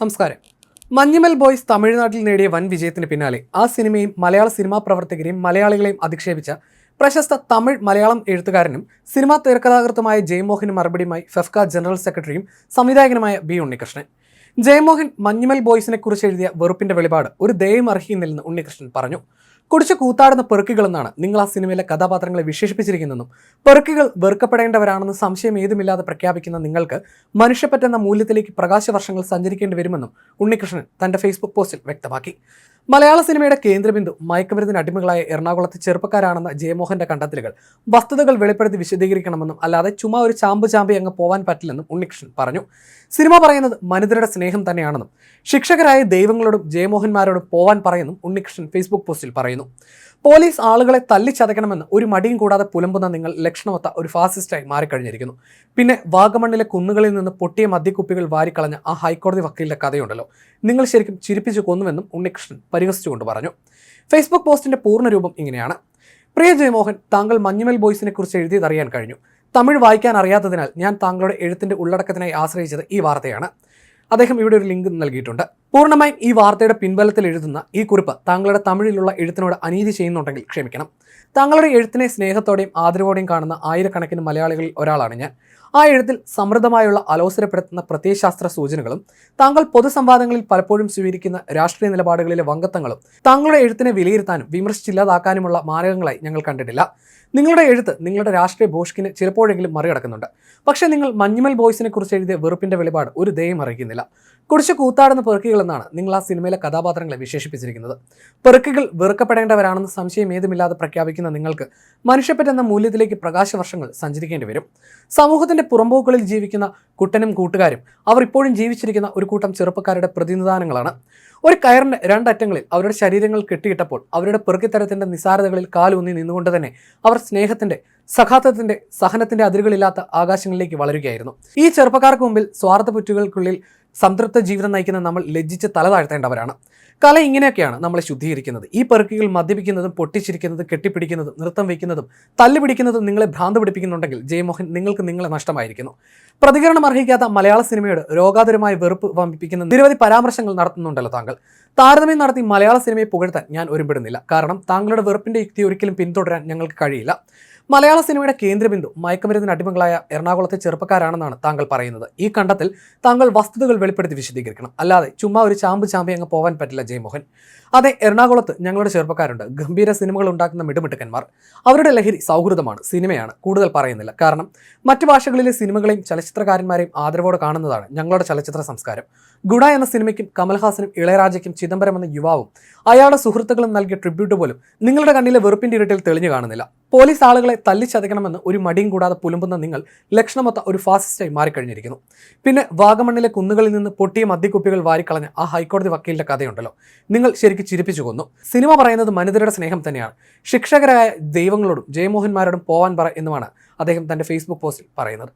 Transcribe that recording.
നമസ്കാരം. മഞ്ഞുമൽ ബോയ്സ് തമിഴ്നാട്ടിൽ നേടിയ വൻ വിജയത്തിന് പിന്നാലെ ആ സിനിമയും മലയാള സിനിമാ പ്രവർത്തകരെയും മലയാളികളെയും അധിക്ഷേപിച്ച പ്രശസ്ത തമിഴ് മലയാളം എഴുത്തുകാരനും സിനിമാ തിരക്കഥാകൃത്തുമായ ജയമോഹന് മറുപടിയുമായി ഫെഫ്ക ജനറൽ സെക്രട്ടറിയും സംവിധായകനുമായ ബി ഉണ്ണികൃഷ്ണൻ. ജയമോഹൻ മഞ്ഞുമൽ ബോയ്സിനെ കുറിച്ച് എഴുതിയ വെറുപ്പിന്റെ വെളിപാട് ഒരു ദയം അർഹിക്കുന്നില്ലെന്ന് ഉണ്ണികൃഷ്ണൻ പറഞ്ഞു. കുടിച്ച് കൂത്താടുന്ന പെറുക്കുകളെന്നാണ് നിങ്ങൾ ആ സിനിമയിലെ കഥാപാത്രങ്ങളെ വിശേഷിപ്പിച്ചിരിക്കുന്നതെന്നും. പെറുക്കുകൾ വെറുക്കപ്പെടേണ്ടവരാണെന്ന് സംശയം ഏതുമില്ലാതെ പ്രഖ്യാപിക്കുന്ന നിങ്ങൾക്ക് മനുഷ്യപ്പറ്റെന്ന മൂല്യത്തിലേക്ക് പ്രകാശവർഷങ്ങൾ സഞ്ചരിക്കേണ്ടി വരുമെന്നും ഉണ്ണികൃഷ്ണൻ തന്റെ ഫേസ്ബുക്ക് പോസ്റ്റിൽ വ്യക്തമാക്കി. മലയാള സിനിമയുടെ കേന്ദ്രബിന്ദു മയക്കുമരുന്നിന് അടിമകളായ എറണാകുളത്തെ ചെറുപ്പക്കാരാണെന്ന ജയമോഹന്റെ കണ്ടെത്തലുകൾ. വസ്തുതകൾ വെളിപ്പെടുത്തി വിശദീകരിക്കണമെന്നും അല്ലാതെ ചുമ്മാ ഒരു ചാമ്പു ചാമ്പി അങ്ങ് പോവാൻ പറ്റില്ലെന്നും ഉണ്ണികൃഷ്ണൻ പറഞ്ഞു. സിനിമ പറയുന്നത് മനുതരുടെ സ്നേഹം തന്നെയാണെന്നും ശിക്ഷകരായ ദൈവങ്ങളോടും ജയമോഹന്മാരോടും പോവാൻ പറയുന്നു ഉണ്ണികൃഷ്ണൻ ഫേസ്ബുക്ക് പോസ്റ്റിൽ പറയുന്നു. പോലീസ് ആളുകളെ തല്ലിച്ചതയ്ക്കണമെന്ന് ഒരു മടിയും കൂടാതെ പുലമ്പുന്ന നിങ്ങൾ ലക്ഷണമൊത്ത ഒരു ഫാസിസ്റ്റായി മാറിക്കഴിഞ്ഞിരിക്കുന്നു. പിന്നെ വാഗമണ്ണിലെ കുന്നുകളിൽ നിന്ന് പൊട്ടിയ മദ്യക്കുപ്പികൾ വാരിക്കളഞ്ഞ ആ ഹൈക്കോടതി വക്കീലിന്റെ കഥയുണ്ടല്ലോ. നിങ്ങൾ ശരിക്കും ചിരിപ്പിച്ചു കൊന്നുവെന്നും ഉണ്ണികൃഷ്ണൻ പരിഹസിച്ചുകൊണ്ട് പറഞ്ഞു. ഫേസ്ബുക്ക് പോസ്റ്റിന്റെ പൂർണരൂപം ഇങ്ങനെയാണ്. പ്രിയ ജയമോഹൻ താങ്കൾ മഞ്ഞുമൽ ബോയ്സിനെ കുറിച്ച് എഴുതിയതറിയാൻ കഴിഞ്ഞു. തമിഴ് വായിക്കാൻ അറിയാത്തതിനാൽ ഞാൻ താങ്കളുടെ എഴുത്തിന്റെ ഉള്ളടക്കത്തിനായി ആശ്രയിച്ചത് ഈ വാർത്തയാണ്. അദ്ദേഹം ഇവിടെ ഒരു ലിങ്ക് നൽകിയിട്ടുണ്ട്. പൂർണമായും ഈ വാർത്തയുടെ പിൻബലത്തിൽ എഴുതുന്ന ഈ കുറിപ്പ് താങ്കളുടെ തമിഴിലുള്ള എഴുത്തിനോട് അനീതി ചെയ്യുന്നുണ്ടെങ്കിൽ ക്ഷമിക്കണം. താങ്കളുടെ എഴുത്തിനെ സ്നേഹത്തോടെയും ആദരവോടെയും കാണുന്ന ആയിരക്കണക്കിന് മലയാളികളിൽ ഒരാളാണ് ഞാൻ. ആ എഴുത്തിൽ സമൃദ്ധമായുള്ള അലോസരപ്പെടുത്തുന്ന പ്രത്യയശാസ്ത്ര സൂചനകളും താങ്കൾ പൊതുസംവാദങ്ങളിൽ പലപ്പോഴും സ്വീകരിക്കുന്ന രാഷ്ട്രീയ നിലപാടുകളിലെ വങ്കത്വങ്ങളും താങ്കളുടെ എഴുത്തിനെ വിലയിരുത്താനും വിമർശിച്ചില്ലാതാക്കാനുമുള്ള മാർഗങ്ങളായി ഞങ്ങൾ കണ്ടിട്ടില്ല. നിങ്ങളുടെ എഴുത്ത് നിങ്ങളുടെ രാഷ്ട്രീയ ഭോഷ്കിന് ചിലപ്പോഴെങ്കിലും മറികടക്കുന്നുണ്ട്. പക്ഷേ നിങ്ങൾ മഞ്ഞുമൽ ബോയ്സിനെ കുറിച്ച് എഴുതിയ വെറുപ്പിന്റെ വെളിപാട് ഒരു ദയം അറിയിക്കുന്നില്ല. കുറിച്ച് കൂത്താടുന്ന പെറുക്കികൾ എന്നാണ് നിങ്ങൾ ആ സിനിമയിലെ കഥാപാത്രങ്ങളെ വിശേഷിപ്പിച്ചിരിക്കുന്നത്. പെറുക്കുകൾ വെറുക്കപ്പെടേണ്ടവരാണെന്ന് സംശയം ഏതുമില്ലാതെ പ്രഖ്യാപിക്കുന്ന നിങ്ങൾക്ക് മനുഷ്യപ്പെട്ടെന്ന മൂല്യത്തിലേക്ക് പ്രകാശവർഷങ്ങൾ സഞ്ചരിക്കേണ്ടി വരും. സമൂഹത്തിന്റെ പുറമ്പോക്കുകളിൽ ജീവിക്കുന്ന കുട്ടനും കൂട്ടുകാരും അവർ ഇപ്പോഴും ജീവിച്ചിരിക്കുന്ന ഒരു കൂട്ടം ചെറുപ്പക്കാരുടെ പ്രതിനിധാനങ്ങളാണ്. ഒരു കയറിന്റെ രണ്ടറ്റങ്ങളിൽ അവരുടെ ശരീരങ്ങൾ കെട്ടിയിട്ടപ്പോൾ അവരുടെ പെറുക്കിത്തരത്തിന്റെ നിസാരതകളിൽ കാലൂന്നി നിന്നുകൊണ്ട് തന്നെ അവർ സ്നേഹത്തിന്റെ സഖാത്വത്തിന്റെ സഹനത്തിന്റെ അതിരുകളില്ലാത്ത ആകാശങ്ങളിലേക്ക് വളരുകയായിരുന്നു. ഈ ചെറുപ്പക്കാർക്ക് മുമ്പിൽ സ്വാർത്ഥപുറ്റുകൾക്കുള്ളിൽ സംതൃപ്ത ജീവിതം നയിക്കുന്ന നമ്മൾ ലജ്ജിച്ച് തല താഴ്ത്തേണ്ടവരാണ്. കല ഇങ്ങനെയൊക്കെയാണ് നമ്മളെ ശുദ്ധീകരിക്കുന്നത്. ഈ പെറുക്കികൾ മദ്യപിക്കുന്നതും പൊട്ടിച്ചിരിക്കുന്നതും കെട്ടിപ്പിടിക്കുന്നതും നൃത്തം വയ്ക്കുന്നതും തല്ലുപിടിക്കുന്നതും നിങ്ങളെ ഭ്രാന്ത് പിടിപ്പിക്കുന്നുണ്ടെങ്കിൽ ജയമോഹൻ നിങ്ങൾക്ക് നിങ്ങളെ നഷ്ടമായിരിക്കുന്നു. പ്രതികരണം അർഹിക്കാത്ത മലയാള സിനിമയോട് രോഗാതുരമായ വെറുപ്പ് വമ്പിപ്പിക്കുന്ന നിരവധി പരാമർശങ്ങൾ നടത്തുന്നുണ്ടല്ലോ താങ്കൾ. താരതമ്യം നടത്തി മലയാള സിനിമയെ പുകഴ്ത്താൻ ഞാൻ ഒരുപെടുന്നില്ല കാരണം താങ്കളുടെ വെറുപ്പിന്റെ യുക്തി ഒരിക്കലും പിന്തുടരാൻ ഞങ്ങൾക്ക് കഴിയില്ല. മലയാള സിനിമയുടെ കേന്ദ്രബിന്ദു മയക്കുമരുന്നിന് അടിമകളായ എറണാകുളത്തെ ചെറുപ്പക്കാരാണെന്നാണ് താങ്കൾ പറയുന്നത്. ഈ കണ്ടത്തിൽ താങ്കൾ വസ്തുതകൾ വെളിപ്പെടുത്തി വിശദീകരിക്കണം. അല്ലാതെ ചുമ്മാ ഒരു ചാമ്പ് ചാമ്പി അങ്ങ് പോകാൻ പറ്റില്ല ജയമോഹൻ. അതെ എറണാകുളത്ത് ഞങ്ങളുടെ ചെറുപ്പക്കാരുണ്ട്. ഗംഭീര സിനിമകൾ ഉണ്ടാക്കുന്ന മിടുമിട്ടുക്കന്മാർ അവരുടെ ലഹരി സൗഹൃദമാണ് സിനിമയാണ്. കൂടുതൽ പറയുന്നില്ല. കാരണം മറ്റു ഭാഷകളിലെ സിനിമകളെയും ചലച്ചിത്രകാരന്മാരെയും ആദരവോടെ കാണുന്നതാണ് ഞങ്ങളുടെ ചലച്ചിത്ര സംസ്കാരം. ഗുഡ എന്ന സിനിമയ്ക്കും കമൽഹാസനും ഇളയരാജയ്ക്കും ചിദംബരം എന്ന യുവാവും അയാളുടെ സുഹൃത്തുക്കളും നൽകിയ ട്രിബ്യൂട്ട് പോലും നിങ്ങളുടെ കണ്ണിലെ വെറുപ്പിന്റെ ഇരുട്ടിൽ തെളിഞ്ഞു കാണുന്നില്ല. പോലീസ് ആളുകളെ തല്ലിച്ചതയ്ക്കണമെന്ന് ഒരു മടിയും കൂടാതെ പുലുമ്പുന്ന നിങ്ങൾ ലക്ഷണമൊത്ത ഒരു ഫാസിസ്റ്റായി മാറിക്കഴിഞ്ഞിരിക്കുന്നു. പിന്നെ വാഗമണ്ണിലെ കുന്നുകളിൽ നിന്ന് പൊട്ടിയ മദ്യക്കുപ്പികൾ വാരിക്കളഞ്ഞ ആ ഹൈക്കോടതി വക്കീലിന്റെ കഥയുണ്ടല്ലോ. നിങ്ങൾ ശരിക്കും ചിരിപ്പിച്ചു കൊന്നു. സിനിമ പറയുന്നത് മനുതരുടെ സ്നേഹം തന്നെയാണ്. ശിക്ഷകരായ ദൈവങ്ങളോടും ജയമോഹന്മാരോടും പോവാൻ പറ എന്നുമാണ് അദ്ദേഹം തന്റെ ഫേസ്ബുക്ക് പോസ്റ്റിൽ പറയുന്നത്.